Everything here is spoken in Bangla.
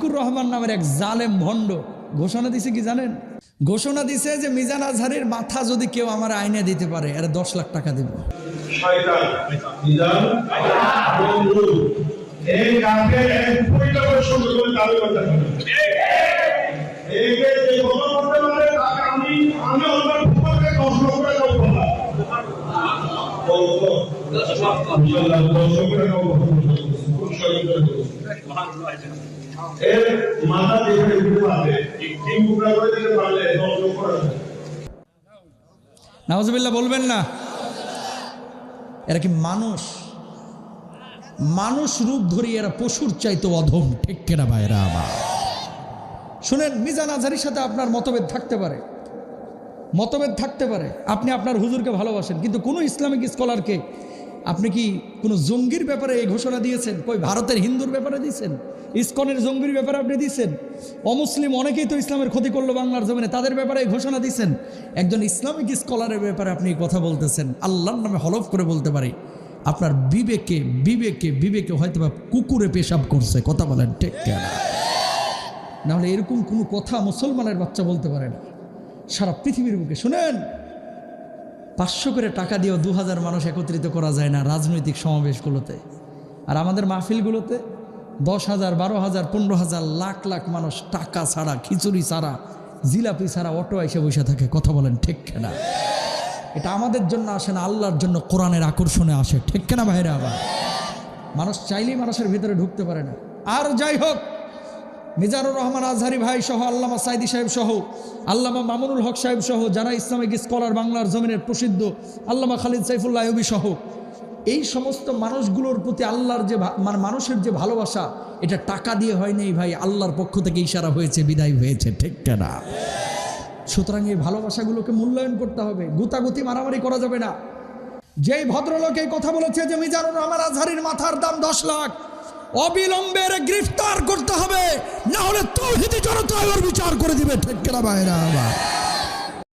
শফিকুর রহমান নামের এক জালেম ভণ্ড। ঘোষণা দিছে কি জানেন? ঘোষণা দিছে যে মিজান আজহারের মাথা যদি কেউ আমার আইনে দিতে পারে, এর দশ লাখ টাকা দিব। দশ টাকা এর মাথা পারবে করে দিতে পারলে দশ লক্ষ বলবেন না? এরা কি মানুষ? মানুষ রূপ ধরি এরা পশুর চাইতো অধম। ঠিক কেনা ভাইরা আমার? শুনেন, মিজান আজহারির সাথে আপনার মতভেদ থাকতে পারে। মতভেদ থাকতে পারে। আপনি আপনার হুজুরকে ভালোবাসেন, কিন্তু কোনো ইসলামিক স্কলারকে আপনি কি কোনো জঙ্গির ব্যাপারে এই ঘোষণা দিয়েছেন? কই, ভারতের হিন্দুর ব্যাপারে দিয়েছেন? ইস্কনের জঙ্গির ব্যাপারে আপনি দিয়েছেন? অমুসলিম অনেকেই তো ইসলামের ক্ষতি করল বাংলার জমিনে, তাদের ব্যাপারে ঘোষণা দিয়েছেন? একজন ইসলামিক স্কলারের ব্যাপারে আপনি কথা বলতেছেন, আল্লাহর নামে হলফ করে বলতে পারি। আপনার বিবেকে বিবেকে বিবেকে হয়তো বা কুকুরে পেশাব করছে, কথা বলেন ঠিক নাহলে এরকম কোনো কথা মুসলমানের বাচ্চা বলতে পারে না। সারা পৃথিবীর বুকে, শুনেন! পাঁচশো করে টাকা দিয়েও দু হাজার মানুষ একত্রিত করা যায় না রাজনৈতিক সমাবেশগুলোতে। আর আমাদের মাহফিলগুলোতে দশ হাজার বারো হাজার পনেরো হাজার লাখ লাখ মানুষ টাকা ছাড়া, খিচুড়ি ছাড়া, জিলাপি ছাড়া অটো এসে বসে থাকে, কথা বলেন ঠিক কেনা? এটা আমাদের জন্য আসে না, আল্লাহর জন্য কোরআনের আকর্ষণে আসে, ঠিক কেনা ভাইরা আবার মানুষ চাইলেই মানুষের ভিতরে ঢুকতে পারে না। আর যাই হোক মিজানুর রহমান আজহারি ভাই সহ আল্লামা সাইদি সাহেব সহ, আল্লামা মামুনুল হক সাহেব সহ, যারা ইসলামিক স্কলার বাংলার জমিনের প্রসিদ্ধ আল্লামা খালিদ সাইফুল্লাহ আয়ুবী সহ, এই সমস্ত মানুষগুলোর প্রতি আল্লাহর যে মানে মানুষের যে ভালোবাসা, এটা টাকা দিয়ে হয়নি ভাই, আল্লাহর পক্ষ থেকে ইশারা হয়েছে, বিদায় হয়েছে, ঠিক না সুতরাং এই ভালোবাসাগুলোকে মূল্যায়ন করতে হবে, গুতাগুতি মারামারি করা যাবে না। যেই ভদ্রলোক এই কথা বলেছে যে মিজানুর রহমান আজহারির মাথার দাম দশ লাখ অবিলম্বে গ্রেফতার করতে হবে না হলে তৌহিদি জনতা বিচার করে দিবে ঠেকা বাইরা আমার